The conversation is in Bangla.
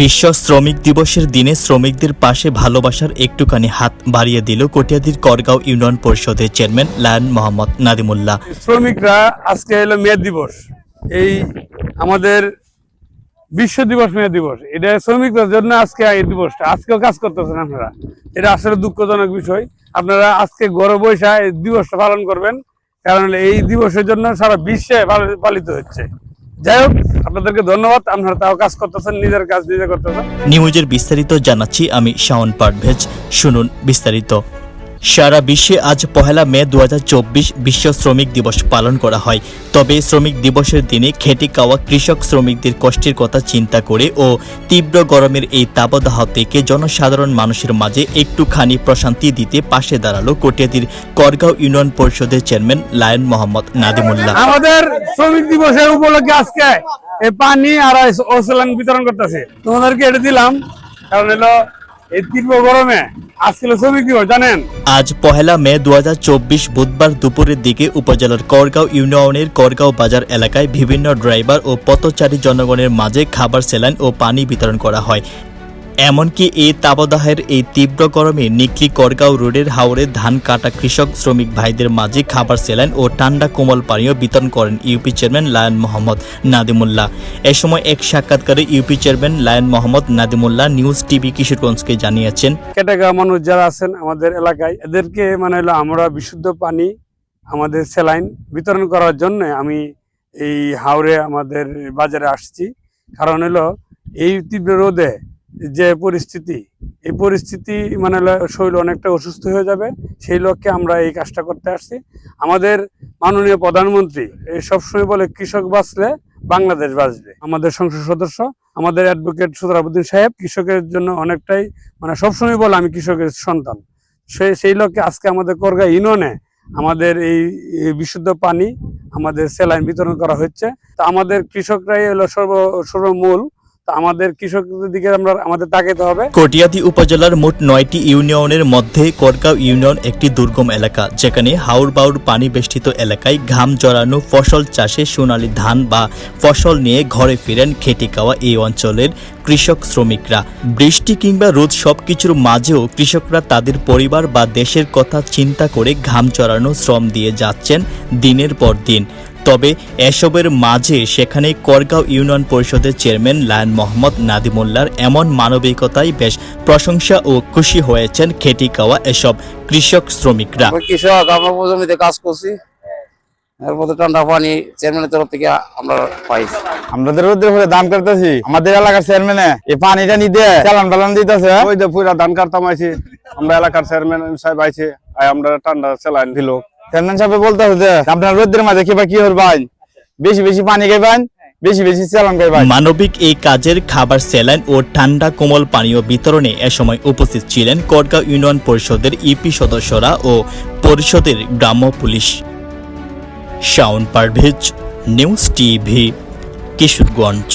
বিশ্ব শ্রমিক দিবসের দিনে শ্রমিকদের পাশে ভালোবাসার একটুখানি হাত বাড়িয়ে দিল কটিয়াদির করগাঁও ইউনিয়ন পরিষদের চেয়ারম্যান লায়ন মোহাম্মদ নাদিমুল্লাহ। শ্রমিকরা আজকে এলো মে দিবস। এই আমাদের বিশ্ব দিবস মে দিবস। এটা শ্রমিকদের জন্য আজকে এই দিবসটা। আজকেও কাজ করতেছেন আপনারা। এটা আসলে দুঃখজনক বিষয়। আপনারা আজকে গড়ে বৈশা এই দিবসটা পালন করবেন। কারণ এই দিবসের জন্য সারা বিশ্বে পালিত হচ্ছে। যাই হোক, আপনাদেরকে ধন্যবাদ। আপনারা তাও কাজ করতেছেন, নিজের কাজ নিজে করতেছেন। নিউজের বিস্তারিত জানাচ্ছি আমি শাওন পারভেজ। শুনুন বিস্তারিত। সারা বিশ্বে আজ পহেলা মে দু বিশ্ব শ্রমিক দিবস পালন করা হয়। তবে শ্রমিক দিবসের দিনে খেটে খাওয়া কৃষক শ্রমিকদের কষ্টের কথা চিন্তা করে ও তীব্র গরমের এই তাপদাহ থেকে জনসাধারণ মানুষের মাঝে একটুখানি প্রশান্তি দিতে পাশে দাঁড়াল কটিয়াদির করগাঁও ইউনিয়ন পরিষদের চেয়ারম্যান লায়ন মোহাম্মদ নাদিমুল্লাহ। আমাদের শ্রমিক দিবসের উপলক্ষে আজকে পানি আর বিতরণ করতেছে। তোমাদেরকে এটা দিলাম, কারণ হলো আজ পহেলা মে দু হাজার চব্বিশ বুধবার দুপুরের দিকে উপজেলার করগাঁও ইউনিয়নের করগাঁও বাজার এলাকায় বিভিন্ন ড্রাইভার ও পথচারী জনগণের মাঝে খাবার সেলাইন ও পানি বিতরণ করা হয়। এমনকি এই তাবদাহের এই তীব্র গরমে নিকলি করগাঁও রোডের হাওড়ে ধান কাটা কৃষক, শ্রমিক ভাইদের মাঝে খাবার স্যালাইন ও ঠান্ডা কোমল পানীয় বিতরণ করেন UP chairman lion Mohammad Nadimullah. এ সময় এক সাক্ষাৎকারে UP chairman lion Mohammad Nadimullah news TV কিশোরগঞ্জকে জানিয়েছেন। কেটে খাওয়া মানুষ যারা আছেন আমাদের এলাকায়, এদেরকে মানে হলো আমরা বিশুদ্ধ পানি আমাদের স্যালাইন বিতরণ করার জন্য আমি এই হাওড়ে আমাদের বাজারে আসছি। কারণ হলো এই তীব্র রোদে যে পরিস্থিতি, এই পরিস্থিতি মানে শরীর অনেকটা অসুস্থ হয়ে যাবে, সেই লক্ষ্যে আমরা এই কাজটা করতে আসছি। আমাদের মাননীয় প্রধানমন্ত্রী এই সবসময় বলে, কৃষক বাঁচলে বাংলাদেশ বাঁচবে। আমাদের সংসদ সদস্য, আমাদের অ্যাডভোকেট সুতরাবুদ্দিন সাহেব কৃষকের জন্য অনেকটাই মানে সবসময় বলে, আমি কৃষকের সন্তান। সে, সেই লক্ষ্যে আজকে আমাদের করগা ইউনিয়নে আমাদের এই বিশুদ্ধ পানি আমাদের স্যালাইন বিতরণ করা হচ্ছে। তা আমাদের কৃষকরাই হলো সর্ব, সর্বমূল আমাদের কৃষকদের দিকে আমরা, আমাদের তাকাতে হবে। কটিয়াদি উপজেলার মোট নয়টি ইউনিয়নের মধ্যে করগাঁও ইউনিয়ন একটি দুর্গম এলাকা, যেখানে হাওড় বাউড় পানি বেষ্টিত এলাকায় ঘাম জড়ানো ফসল চাষে সোনালী ধান বা ফসল নিয়ে ঘরে ফিরেন খেটে খাওয়া এই অঞ্চলের কৃষক শ্রমিকরা। বৃষ্টি কিংবা রোদ সবকিছুর মাঝেও কৃষকরা তাদের পরিবার বা দেশের কথা চিন্তা করে ঘাম চড়ানো শ্রম দিয়ে যাচ্ছেন দিনের পর দিন। তবে এসবের মাঝে সেখানে করগাঁও ইউনিয়ন পরিষদের চেয়ারম্যান লায়ন মোহাম্মদ নাদিমুল্লার এমন মানবিকতায় বেশ প্রশংসা ও খুশি হয়েছেন খেটি খাওয়া এসব কৃষক শ্রমিকরা। আমরা কৃষক আমরা জমিতে কাজ করছি। ঠান্ডা পানি চেয়ারম্যানের তরফ থেকে আমরা পাইছি। আমাদের দাম করতেছি আমাদের এলাকার চেয়ারম্যানে এই পানিটা নিতে চালান টালান দিতেছে। ওই যে পুরা ধান কাটতাম আইছি। আমরা এলাকার চেয়ারম্যান সাহেব আইছে আমরা ঠান্ডা চালান দিল। চেয়ারম্যান সাহেব বলতেছে যে, আপনার রোদ্রের মাঝে কিবা কি করবেন বেশি বেশি পানি খাইবেন বেশি বেশি চালান খাইবেন মানবিক এই কাজের খাবার স্যালাইন ও ঠান্ডা কোমল পানীয় বিতরণে এ সময় উপস্থিত ছিলেন করগাঁও ইউনিয়ন পরিষদের ইপি সদস্যরা ও পরিষদের গ্রাম্য police. Shaon Parvez, news TV, Kishoreganj.